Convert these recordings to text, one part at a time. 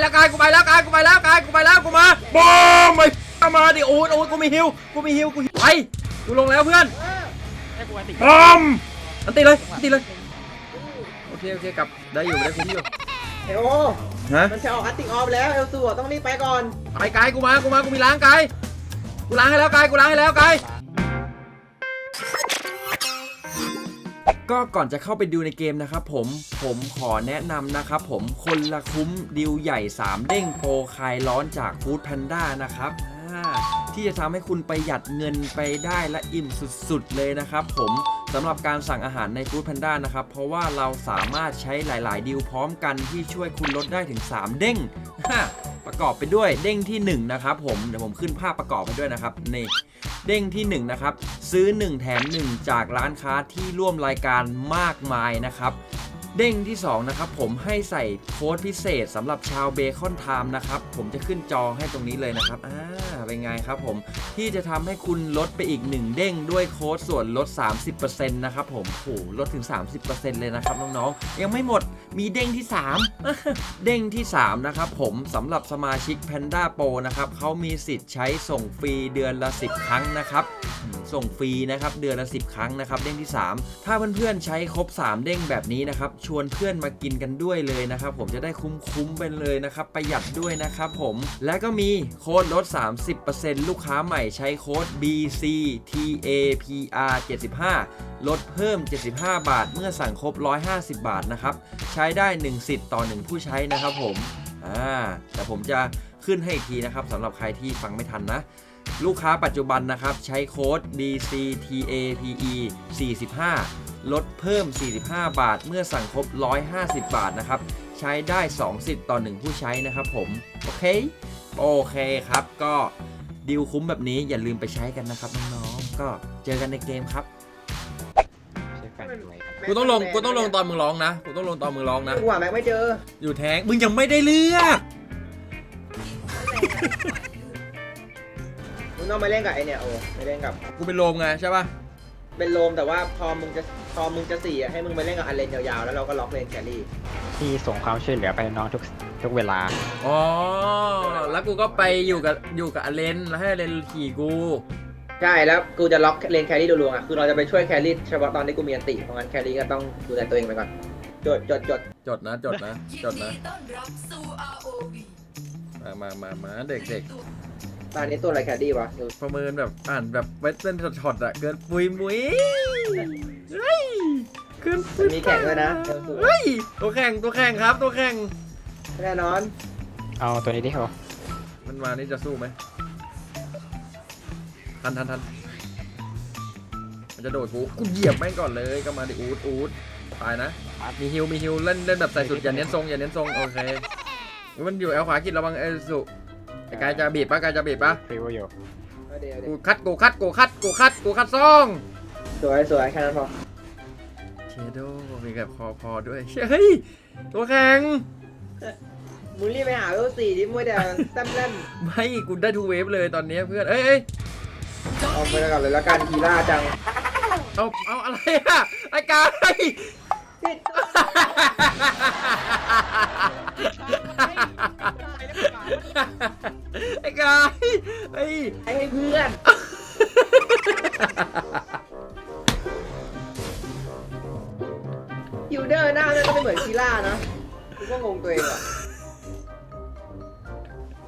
แล้วกายกูไปแล้วกายกูไปแล้วกายกูไปแล้วกูมาบอมไปมาดิโอ้ยโอ้ยกูมีฮิวกูมีฮิวกูไปกูลงแล้วเพื่อนให้กูอันติบอมอันตีเลยอันตีเลยโอเคโอเคกลับได้อยู่ได้พื้นที่อยู่เอลฮะมันจะออกอัตติออฟแล้วเอลสูต้องรีบไปก่อนไปกายกูมากูมากูมีล้างกายกูล้างให้แล้วกายกูล้างให้แล้วกาย ก็ก่อนจะเข้าไปดูในเกมนะครับผมผมขอแนะนำนะครับผมคนละคุ้มดิวใหญ่ 3 เด้งโปรคลายร้อนจากฟู้ดแพนด้านะครับที่จะทำให้คุณประหยัดเงินไปได้และอิ่มสุดๆเลยนะครับผมสำหรับการสั่งอาหารในฟู้ดแพนด้านะครับ เพราะว่าเราสามารถใช้หลายๆดิวพร้อมกันที่ช่วยคุณลดได้ถึง 3 เด้งประกอบไปด้วยเด้งที่ 1 นะครับผม เดี๋ยวผมขึ้นภาพประกอบไปด้วยนะครับ นี่ เด้งที่ 1 นะครับ ซื้อ 1 แถม 1 จากร้านค้าที่ร่วมรายการมากมายนะครับ เด้งที่ 2 นะครับ ผมให้ใส่โค้ดพิเศษสำหรับชาวเบคอนไทม์นะครับ ผมจะขึ้นจอให้ตรงนี้เลยนะครับอ่าเป็นไงครับผมที่จะทำให้คุณลดไปอีก 1 เด้งด้วยโค้ดส่วนลด 30%นะครับผมโอ้โหลดถึง 30%เลยนะครับน้องๆ ยังไม่หมดมีเด้งที่ 3 เด้งที่ 3 นะครับผมสำหรับสมาชิก Panda Pro นะครับเขามีสิทธิ์ใช้ส่งฟรีเดือนละ 10 ครั้งนะครับ ส่งฟรีนะครับเดือนละ 10 ครั้งนะครับเด้งที่ 3 ถ้าเพื่อนๆใช้ครบ 3 เด้งแบบนี้นะครับชวนเพื่อนมากินกันด้วยเลยนะครับผมจะได้คุ้มๆไปเลยนะครับประหยัดด้วยนะครับผมและก็มีโค้ดลด 30%ลูกค้าใหม่ใช้โค้ด BCTAPR 75 ลดเพิ่ม 75 บาท เมื่อสั่งครบ 150 บาทนะครับใช้ได้ 1 สิทธิ์ต่อ 1 ผู้ใช้นะครับผมอ่าแต่ผมจะขึ้นให้อีกทีนะครับสำหรับใครที่ฟังไม่ทันนะ ลูกค้าปัจจุบันนะครับ ใช้โค้ด DCTAPE 45 ลดเพิ่ม 45 บาท เมื่อสั่งครบ 150 บาทนะครับ ใช้ได้ 2 สิทธิ์ต่อ 1 ผู้ใช้นะครับผม โอเค โอเคครับ ก็ดีลคุ้มแบบนี้อย่าลืมไปใช้กันนะครับน้องๆ ก็เจอกันในเกมครับใช้แฟนไว้ครับกูต้องลง กูต้องลงตอนมึงร้องนะ กูต้องลงตอนมึงร้องนะ กูหาแม็กไม่เจอ อยู่แทงมึงยังไม่ได้เลือกมึง ต้องไปเล่นกับไอเนี่ยโอ้ไปเล่นกับ กูเป็นโลมไงใช่ป่ะเป็นโลมแต่ว่าพอมึงจะพอมึงจะสี่อะให้มึงไปเล่นกับอันเลนยาวๆแล้วเราก็ล็อกเลนแครี่ที่ส่งความช่วยเหลือไปให้น้องทุกทุกเวลา อ๋อแล้วกูก็ไปอยู่กับอยู่กับอเลนแล้วให้อเลนขี่กูใช่แล้วกูจะล็อกเลนแครี่ดูรวงอะคือเราจะไปช่วยแครี่เฉพาะตอนที่กูมีอันติเพราะงั้นแครี่ก็ต้องดูแลตัวเองไปก่อนจดจดจดจดนะจดนะจดนะต้อนรับสู่ ROV มามามามาเด็กเด็ก ตอนนี้ตัวอะไรแครี่วะดูประเมินแบบอ่านแบบเวสเทิร์นช็อตๆอะเกินปุยมุยเฮ้ยขึ้นมันมีแข่งด้วยนะเอลสูเฮ้ยตัวแข่งตัวแข่งครับตัวแข่งแน่นอน เอาตัวนี้ดิเขามันมานี่จะสู้ไหมทันทันทันมันจะโดดกูกูเหยียบแม่งก่อนเลยก็มาดิอูดอูดตายนะมีฮิวมีฮิวเล่นเล่นแบบใส่สุดอย่าเน้นทรงอย่าเน้นทรงโอเคมันอยู่แอลขวากิดระวังเอลสุ ไอ้กายจะบีบปะกายจะบีบปะฟิวอยู่เอาเดี๋ยวเอากูเดี๋ยวคัดกูคัดกูคัดกูคัดกูคัดซองสวยสวยแค่นั้นพอเชโดมีแบบคอพอด้วยเฮ้ยตัวแข็งมึงรีบไปหาเอลสี่ดิมัวแต่แต้มเล่นไม่กูได้ทูเวฟเลยตอนนี้เพื่อนเอ้ยเอ้ยเอาไปก่อนเลยแล้วกันทีล่าจังเอาเอาอะไรอะไอ้กาย ผิดไอ้กายไอ้ยให้เพื่อนยูเดอร์หน้ามันก็ไม่เหมือนคีล่านะกูก็งงตัวเองอะ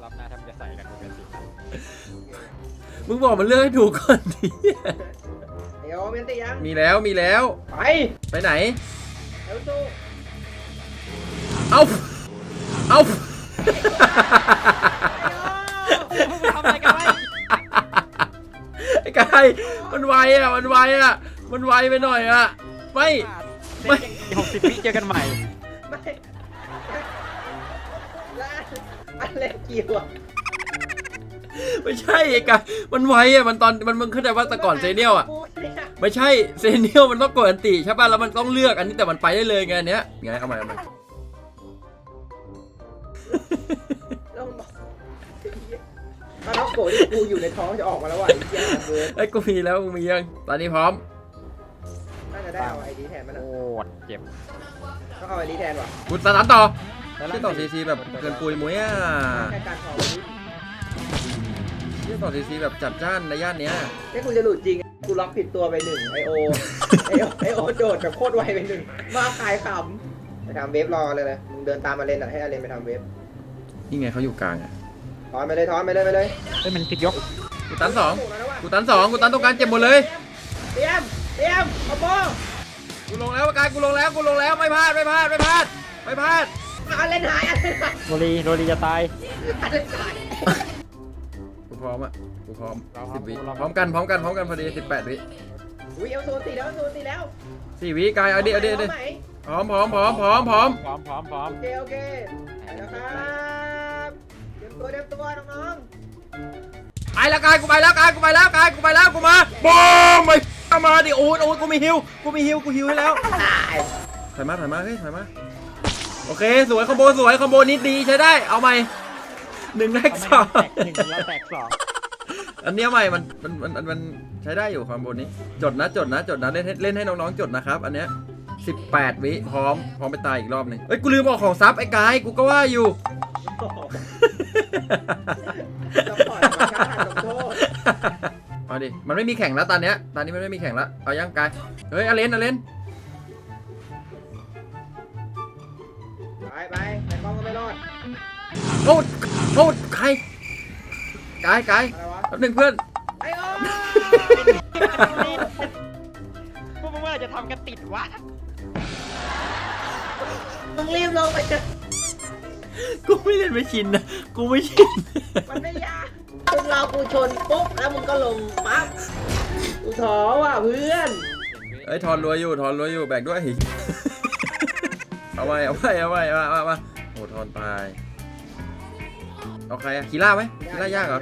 รอบหน้าถ้ามันจะใส่กันกูเป็นสิมึงบอกมันเลือกให้ถูกก่อนดิเดี๋ยวเมนติยังมีแล้วมีแล้ว ไป ไปไหน เอลสู้เอาเอาทำอะไรกันไว้ไอ้กายมันไวอะ มันไวอะ มันไวไปหน่อยอะ ไม่ ไม่หกสิบวิเจอกันใหม่ ไม่แล้วอันเล็กกี่วะ ไม่ใช่ไอ้กายมันไวอะมันตอนมันมึงเข้าใจว่าแต่ก่อนเซเนียลอะไม่ใช่เซเนียลมันต้องกดอันติใช่ป่ะแล้วมันต้องเลือกอันนี้แต่มันไปได้เลยไงอันเนี้ยไงเอาใหม่เอาใหม่แล้วมึงบอกถ้าน้องโกรธที่กูอยู่ในท้องจะออกมาแล้วว่ะไอ้เหี้ยเบิร์ดไอ้ยกูมีแล้วกูมียังตอนนี้พร้อมน่าจะได้เอาไอดีแทนมันโคอะตรเจ็บต้องเอาไอดีแทนว่ะกูสตาร์ทต่อที่ต่อซีซีแบบเกินปุยมุ้ยอะแค่การขอวันนี้ ที่ต่อซีซีแบบจัดจ้านในย่านเนี้ยนี่กูจะหลุดจริง กูล็อกผิดตัวไปหนึ่งไอโอ ไอโอไอโอโดดแบบโคตรไวไปหนึ่งมาขายขำไปทำเวฟรอเลยเลยมึงเดินตามมาเลนอะให้อาเลนไปทำเวฟนี่ไงเขาอยู่กลางอะถอนไปเลยถอนไปเลยไปเลยเฮ้ยมันผิดยกกูตันสองถูกแล้วนะวะกูตันสองกูตันตรงกลางเจ็บหมดเลยเตรียมเตรียมเอาโบกูลงแล้วกายกูลงแล้วกูลงแล้วไม่พลาดไม่พลาดไม่พลาดไม่พลาดอาเลนหายอาเลนหายโรลีโรลีจะตายอาเลนหายกู พร้อมอะกูพร้อมเราพร้อมสิบวิเราพพร้ร้ออมมกันพร้อมกันพร้อมกันพอดีสิบแปดวิอุ้ยเอาโซนตีแล้วเอาโซนตีแล้วสี่วิกายเอาดิเอาดิเอาดิไหมพร้อมพร้อมพร้อมพร้อมพร้อมพร้อมพร้อมพร้อมโอเคโอเคไปแล้วครับเตรียมตัวเตรียมตัวน้องไปแล้วกายกูไปแล้วกายกูไปแล้วกายกูไปแล้วกูมาบอมไปเอามาดิโอ้ยโอ้ยกูมีฮิวกูมีฮิวกูฮิวให้แล้วๆตายถอยมาถอยมาเฮ้ยถอยมาโอเคสวยคอมโบสวยคอมโบนี้ดีใช้ได้เอาใหม่ หนึ่งแรกสองแตกหนึ่งเราแตกสองอันเนี้ยใหม่มันมันมันมันมันใช้ได้อยู่คอมโบนี้ จดนะจดนะจดนะเล่นให้เล่นให้น้องๆจดนะครับ อันเนี้ย18 วิพร้อมพร้อมไปตายอีกรอบหนึ่งเอ้ยกูลืมออกของซับไอ้กายกูก็ว่าอยู่ จะปล่อยมาชาติโทษ เอาดิ มันไม่มีแข่งแล้วตอนเนี้ย ตอนนี้มันไม่มีแข่งแล้ว เอายังกาย เฮ้ยอเลนอเลนไปไป ดโทษโทษใครกายกายอะไรวะแป๊บหนึงเพื่อนไอโอพวกมึงเมื่อไหร่จะทำกันติดวะมึงรีบลงไปเถอะกูไม่เล่นไม่ชินนะกูไม่ชินมันไม่ยากมึงรอกูชนปุ๊บแล้วมึงก็ลงปั๊บกูท้อว่ะเพื่อนเอ้ยทอนรวยอยู่ทอนรวยอยู่แบกด้วยเอาไว้เอาไว้เอาไว้มามามาโอ้ทอนตายเอาใครอะคีล่าไหมคีล่ายากเหรอ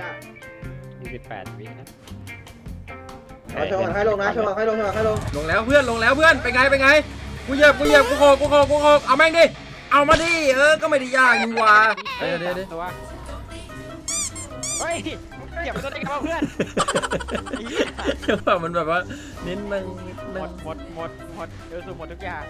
ยี่สิบแปดวินะเอาชนให้ลงนะชนให้ลงชนให้ลงลงแล้วเพื่อนลงแล้วเพื่อนเป็นไงเป็นไงกูเหยียบกูเหยียบกูโคกกูโคกกูโคกเอาแม่งดิเอามาดิเออก็ไม่ได้ยากนี่หว่าเดี๋ยวเดี๋ยวเดี๋ยวตัวเฮ้ยเก็บไปตัวเองมาเพื่อนเดี๋ยวว่ามันแบบว่านิดนึงนิดหมนึงดหมดหมดหมดเอลซูหมดทุกอย่าง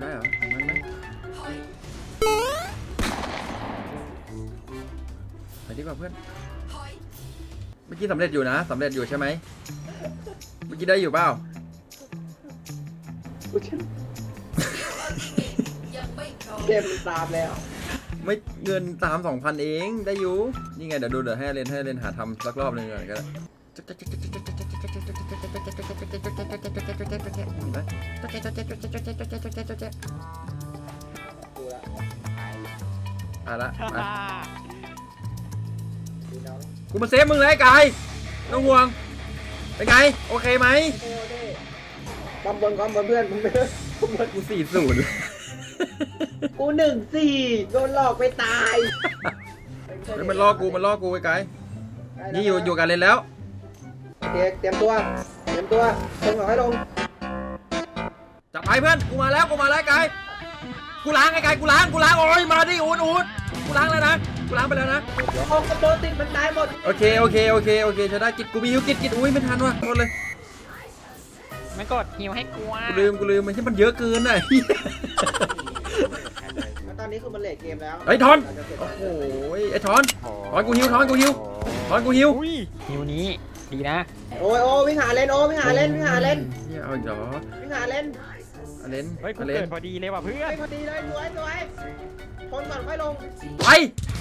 ได้เหรอทำมันไหมไปดีกว่าเพื่อน เมื่อกี้สำเร็จอยู่นะสำเร็จอยู่ใช่ไหม เมื่อกี้ได้อยู่เปล่ากูชนยังไม่พร้อมเกมมันตามแล้ว ไม่เงินตามสองพันเองได้อยู่ นี่ไงเดี๋ยวดูเดี๋ยวให้เล่นให้เล่นหาทำสักรอบหนึ่งก่อนก็ได้เห็นไหมกูละอะละฮ่าอะฮ่าดีน้องกูมาเซฟมึงเลยไอ้กายไม่ต้องห่วง เป็นไง โอเคไหมโอเคบอมบนบอมบนเพื่อนมึงไม่ได้บอมบนกูสี่ศูนย์กูหนึ่งสี่โดนหลอกไปตาย เฮ้ยมันล่อกูมันล่อกูไอ้กายนี่อยู่อยู่กันเล่นแล้วโอเคเตรียมตัว เตรียมตัวลงหน่อยให้ลงจับไปเพื่อนกูมาแล้วกูมาแล้วไอ้กายกูล้างไอ้กายกูล้างกูล้างโอ้ยมาดิอูดอูดกูล้างแล้วนะกูล้างไปแล้วนะโอ้กระโดดติดมันตายหมดโอเคโอเคโอเคโอเคใช้ได้กิดกูมีฮิวกิดกิดอุ้ยไม่ทันว่ะโทษเลยไม่กดฮิวให้กูอะกูลืมกูลืมมันที่มันเยอะเกินน่ะแล้วต อนนี้คือมันเลทเกมแล้วไอ้ยทอนเราจะเสร็จโอ้แล้วโหไอ้ทอน ถอนกูหิวถอนกูหิว ทอนกูฮิวอุ้ยฮิวนี้ดีนะโอ้ยโอ้ยวิ่งหาเลนโอ้ยวิ่งหาเลนวิ่งหาเลนเหี้ยเอาอีกเหรอวิ่งหาเลนอเลนเฮ้ยกูอเลเกินดพอดีเลยว่ะเพื่อเฮ้นยพอดีเลยสวยสวยชนก่อนค่อยลงไป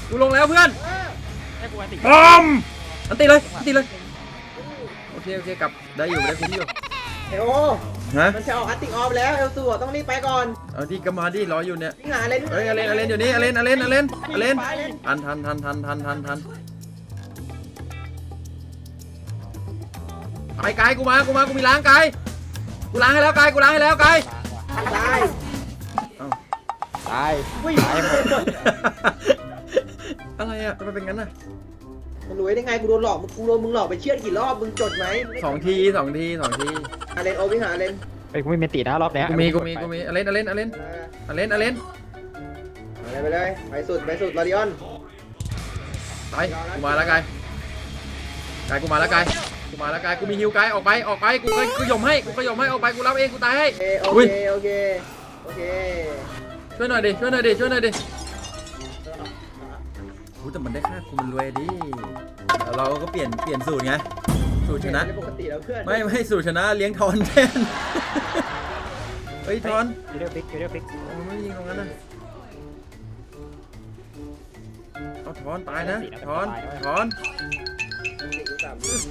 กูลงแล้วเพื่อนเออให้กูอันติบอมอันตีเลยอันตีเลยโอเคโอเคกลับได้อยู่ได้พื้นที่อยู่ เอโอฮะมันจะออกอัตติกออฟแล้วเอลซูอะต้องรีบไปก่อนเอาที่ก็มาดิรออยู่เนี่ยวิ่งหาเลนเฮ้ยอเลนอเลนอยู่นี่อเลนอเลนอเลนอเลนไปเลนทันทันทันทันทันทันทันไปไกลกูมากูมากูมีล้างไกลกูล้างให้แล้วไกลกูล้างให้แล้วไกลตายตายวิ่งตายหมดอะไรอะทำไมเป็นงั้นน่ะมันรวยได้ไงกูโดนหลอกมึงกูโดนมึงหลอกไปเชื่อดกี่รอบมึงจดไหมสองทีสองทีสองที หาเลนโอวิ่งหาเลนเฮ้ยกูไม่มีตินะรอบเนี้ยกูมีกูมีกูมีอเลนอเลนอเลนเอออเลนอเลนเอาเลยไปเลยไปสุดไปสุดลาดิออนไปกูมาแล้วไกลกายกูมาแล้วกายกูมาแล้วกายกูมีฮิวกายออกไปออกไปกูกูยมให้กูขยมให้ออกไปกูรับเองกูตายให้โออุ้ยเคโอเคโอเคช่วยหน่อยดิช่วยหน่อยดิช่วยหน่อยดิอู้แต่มันได้ค่ากูมันรวยดิเราก็เปลี่ยนเปลี่ยนสูตรไง สูตรชนะ ปกติแล้วเพื่อนไม่ไม่สูตรชนะเลี้ยงทอนแทนเฮ้ยทอนยูเดอร์ฟิกยูเดอร์ฟิกโอ้ไม่ยิงตรงนั้นนะเอาทอนตายนะทอนทอน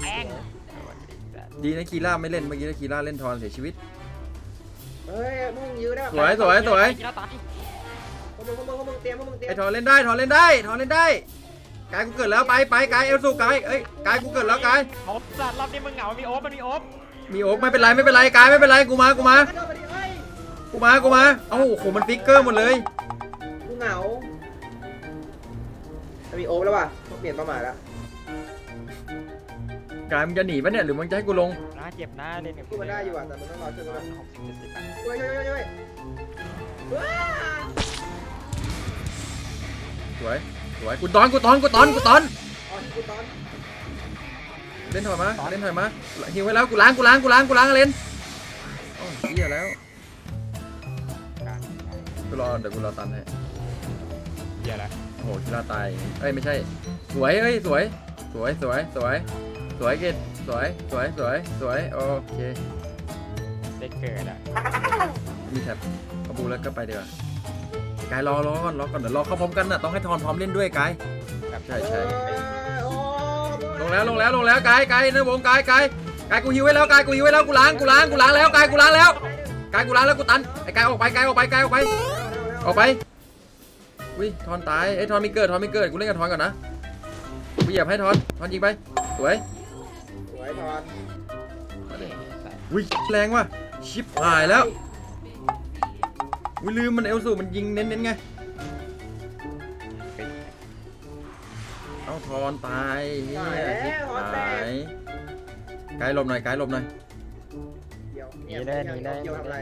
แป้งดีนะคีร่าไม่เล่นเมื่อกี้ถ้าคีร่าเล่นทอนเสียชีวิต เฮ้ยมึงยื้อได้สวยสวยสวยกีฬาตายพวกมึงพวกมึงพวกมึงเตรียมพวกมึงเตรียไอ้มทอนเล่นได้ทอนเล่นได้ทอนเล่นได้ กายกูเกิดแล้วไปไปกายเอลสูกายเอ้ยกายกูเกิดแล้วกายโอ๊บสัตว์รอบนี้มึงเหงา มีโอ๊บมันมีโอ๊บมีโอ๊กไม่เป็นไรไม่เป็นไรกายไม่เป็นไรกูมากูมากระโดดไปดิเฮ้ยกูมากูมาเอ้าโอ้โหมันฟิกเกอร์หมดเลยกูเหงาจะมีโอ๊คแล้วว่ะต้องเปลี่ยนเป้าหมายแล้วกายมึงจะหนีปะเนี่ยหรือมึงจะให้กูลงน่าเจ็บนะเล่นกับกูมันได้อยู่อะแต่มันต้องรอช่วยมันหกสิบเจ็ดสิบอะช่วยช่วยช่วยช่วยว้าสวย สวยกูตอนกูตอนกูตอนกูตอนอ๋อกูตอนเล่นถอยมาเล่นถอยมาหิวไว้แล้วกูล้างกูล้างกูล้างกูล้างเล่นโอ้ยเหี้ยแล้วกลางกูรอเดี๋ยวกูรอตันให้เหี้ยอะไรโอ้โหชิลาตายเอ้ยไม่ใช่ สวยเอ้ยสวย สวยสวยสวยสวยเกตสวยสวยสวยสวยโอเคได้เกิดอะมีแท็บเอาบูแล้วก็ไปดีกว่า กายรอรอก่อนรอก่อนเดี๋ยวรอเข้าพร้อมกันน่ะต้องให้ทอนพร้อมเล่นด้วยกายใช่ใช่เอ้ยโอ้ลงแล้วลงแล้วลงแล้วกายกายในวงกายกายกายกูหิวไว้แล้วกายกูหิวไว้แล้วกูล้างกูล้างกูล้างแล้วกายกูล้างแล้วกายกูล้างแล้วกูตันไอ้กายออกไปกายออกไปกายออกไปออกไปอุ้ยทอนตายไอ้ยทอนมีเกิดทอนมีเกิดกูเล่นกับทอนก่อนนะกูเหยียบให้ทอนทอนยิงไปสวยสวยทอนอุ้ยแรงว่ะชิปหายแล้ว อุ้ยลืมมันเอลสูมันยิงเน้นๆไง เอาทอนตายเฮียชิปหายไกด์หลบหน่อยไกด์หลบหน่อยเดี๋ยวเนี่ยเนี่ยเกี่ยวทำอะไร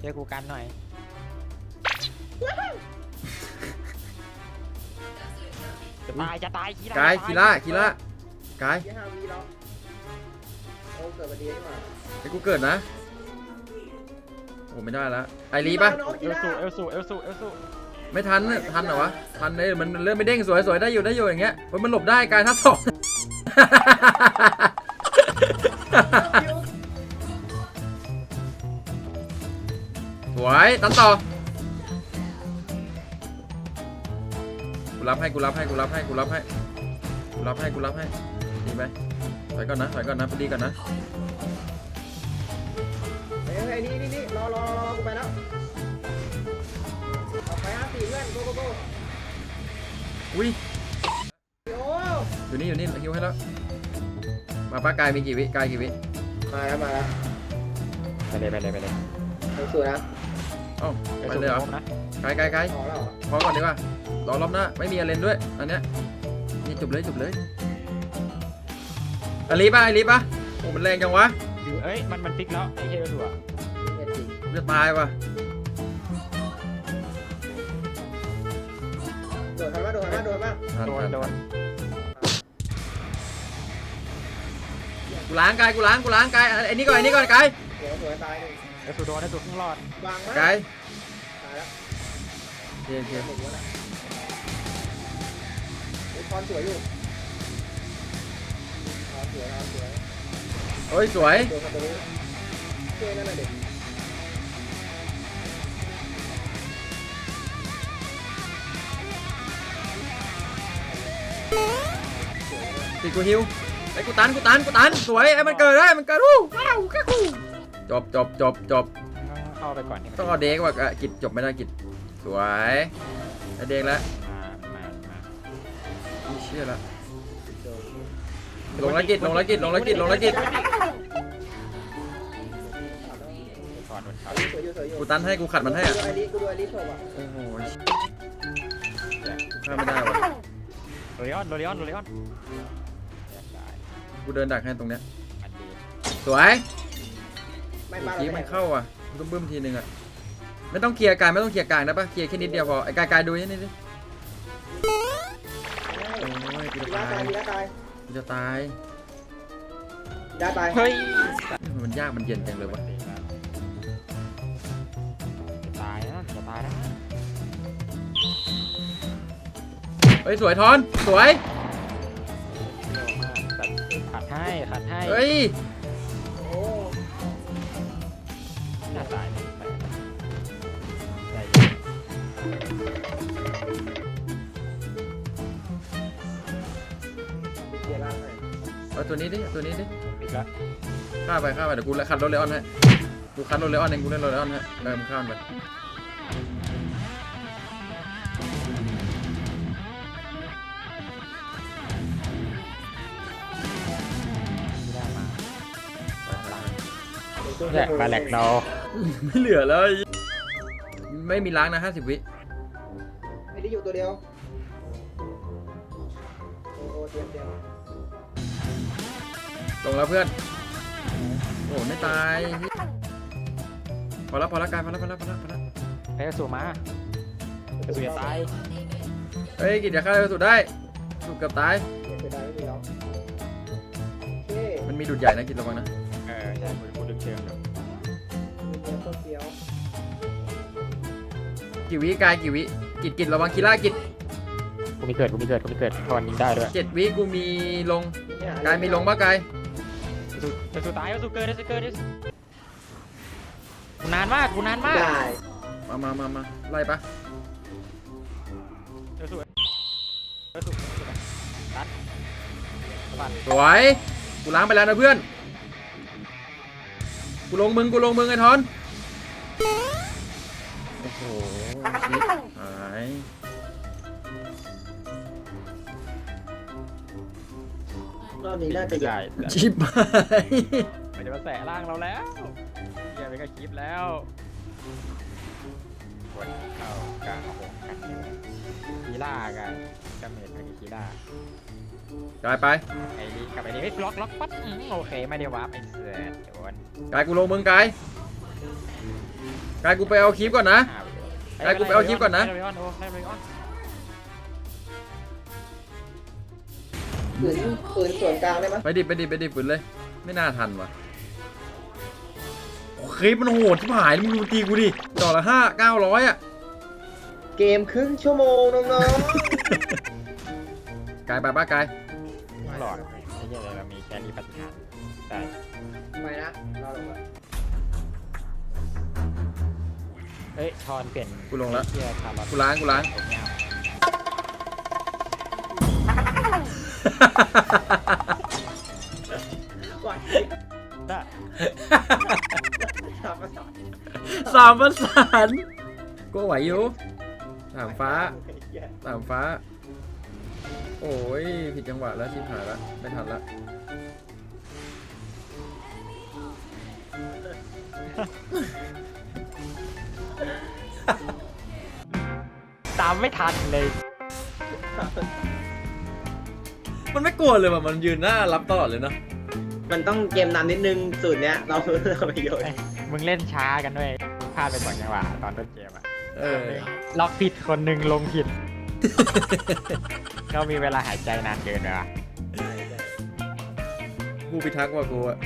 เจอกูกันหน่อยจะตายจะตายกีฬากายคีล่าคีล่ากายยี่ห้าวีแล้วโอ้เกิดมาดีนี่หว่าไอ้กูเกิดนะ โอ้ไม่ได้ละไอรีปะเอลสูเอลสูเอลสูเอลสูไม่ทันน่ะทันเหรอวะทันเลยมันเริ่มไม่เด้งสวยสวยได้อยู่ได้อยู่อย่างเงี้ยเฮ้ยมันหลบได้กายท่าสอง สวยตันต่อ กูรับให้กูรับให้กูรับให้กูรับให้กูรับให้กูรับให้ดีไหมถอยก่อนนะถอยก่อนนะพอดีก่อนนะ เฮ้ยเฮ้ยนี่นี่นี่รอรอรอรอกูไปแล้วออกไปห้าสี่เพื่อนโกโกโกอุ้ยโอ้อยู่นี่อยู่นี่ฮิวให้แล้วมาป้ากายมีกี่วิกายกี่วิมาแล้วมาแล้วไปเลยไปเลยไปเลยเอลสูนะเอ้าเอลไปสูเลยเหรอโอ๊บนะกายกายกายพอแล้วพอก่อนดีกว่ารอรอบหน้าไม่มีอะไรด้วย อันเนี้ยนี่จบเลยจบเลยอลีป่ะอลีป่ะโอ้มันแรงจังวะอยู่เอ้ยมันมันฟิกแล้วไอ้เหี้ยเอลสูอะเนี่ย จริงกูจะตายว่ะโดดทันปะโดดทันปะโดดปะทันโดทันนโดนกูล้างกายกูล้างกูล้างกายไอ้นี่ก่อนไอ้นี่ก่อนกายเดี๋ยวสวยตายหนึ่งเอลสูโดนเอลสูครึ่งรอดวางมากายตายแล้วเทียนเทียนหนึ่งแล้วนะไอ้ทอนสวยอยู่ทอนสวยทอนสวยโอ้ยสวยโดนคาตัวนี้ช่วยนั่นหน่อยเด็ก ติดกูฮิวไอ้กูตันกูตันกูตันสวยไอ้มันเกิดได้มันเกิดวู้ว้าวกะกูจบจบจบจบต้องเข้าไปก่อนนี่มันต้องเอาเด็กว่ะอะกิจจบไม่ได้กิจสวยไอ้เด็กแล้วมามามาอุ๊ยเชื่อละลงแล้วกิจลงแล้วกิจลงแล้วกิจลงแล้วกิจก่อนโดนเขาสวยอยู่สวยอยู่กูตันให้กูขัดมันให้อะกูดูไอริกูดูไอริโชว์อะโอ้โหกูฆ่าไม่ได้ว่ะโรลิออนโรลิออนโรลิออน กูเดินดักให้ตรงเนี้ยอันดีสวยไม่เมื่มาอแล้วกี้มันแเข้าอะกูต้องบึ้มทีนึงอะไม่ต้องเคลียร์กายไม่ต้องเคลียร์กลางนะปะเคลียร์แค่นิดเดียวพอไอ้กายกายดูนี่ดิโอ้ยกูมีจะร่าตางกายยมีร่างกายกูจะตายได้ไปเฮ้ยมันยากมันเย็นจังเลยวะตายนะจะตายนะเฮ้ยสวยทอนสวย ขัดให้ขัดให้เฮ้ยโอ้น่าตายเลยใจเดี๋ยวล่างให้เอาตัวนี้ดิเอาตัวนี้ดิอีกแล้วฆ่าไปฆ่าไปเดี๋ยวกูคัดรถเลออนให้กูคัดรถเลออนเองกูเล่นรถเลออนให้เออมึงข้ามไป แหลกมาแหลกเราไม่เหลือแล้วไอ้ไม่มีล้างนะห้าสิบวิไม่ได้อยู่ตัวเดียวโอ้โหเตรียมเตรียมลงแล้วเพื่อน โอ้ไม่ตาย พอแล้วพอแล้วกายพอแล้วพอแล้วพอแล้วพอแล้วเฮ้ยสู่มาสู่จะตายเฮ้ยกินอย่าฆ่าเลยสุดได้สุดเกือบตาย เดี๋ยวเสียดายไม่มีแล้วโอเคมันมีดุดใหญ่นะกินระวังนะ เออใช่กูกูดึงเชิงอยู่ กี่วิกายกี่วิกิดกิดระวังคีล่ากิดกูมีเกิดกูมีเกิดกูมีเกิดทอนยิงได้ด้วยเจ็ดวิกูมีลงเนี่ยกายมีลงปะกายสู่จะสู่ตายจะสู่เกิดจะสู่เกิดจะกูนานมากกูนานมากได้มามามามาไล่ปะจะสู่จะสู่ตัดสะบัดสวยกูล้างไปแล้วนะเพื่อนกูลงมึงกูลงมึงไอ้ทอนโอ้โห ชิบหายรอบนี้น่าจะใหญ่ชิบหายมันจะมาแสะร่างเราแล้วเฮียไปก็คลิปแล้วกดเข้ากลางโอ้โหกันเลยคีล่ากันกาเมจเป็นคีล่ากายไปไอ้นี่กลับไปนี่เฮ้ยล็อกล็อกปั๊บอืมโอเคไม่ได้วาร์ปไอ้เสือโดนกายกูลงมึงกายกายกูไปเอาคลิปก่อนนะอ่า ไอ้กูไปเอาคลิปก่อนนะได้ไปออนโอ้ได้ไปออนฝืนฝืนส่วนกลางได้ไหมไปดิไปดิไปดิฝืนเลย ไม่น่าทันว่ะโอ้คลิปมันโหดที่หายมึงดูตีกูดิดอกละห้าเก้าร้อยอะ เกมครึ่งชั่วโมงน้องกายไปป้ากายหลอดไอ้เหี้ยเรามีแค่นี้ปฏิหารได้ๆไปนะรอลงมา เฮ้ยทอนเปลี่ยนกูลงแล้วเฮียคาร์ลอตกูล้างกูล้าง ผมยาวก่อนได้สามภาษาสามประสานก็ไหวอยู่สามฟ้าสามฟ้า โอ้ยผิดจังหวะแล้วชิบหายละไม่ทันละ ตามไม่ทันเลย มันไม่กลัวเลยว่ะมันยืนหน้ารับตลอดเลยเนาะมันต้องเกมนำนิดนึงสูตรเนี้ย เราเราไปโยนเอ้ยมึงเล่นช้ากันด้วยมึงพลาดไปสองจังหวะตอนต้นเกมอะเออล็อกผิดคนหนึ่งลงผิดเขามีเวลาหายใจนานเกินไปว่ะผู้พิทักษ์ว่ากูอะ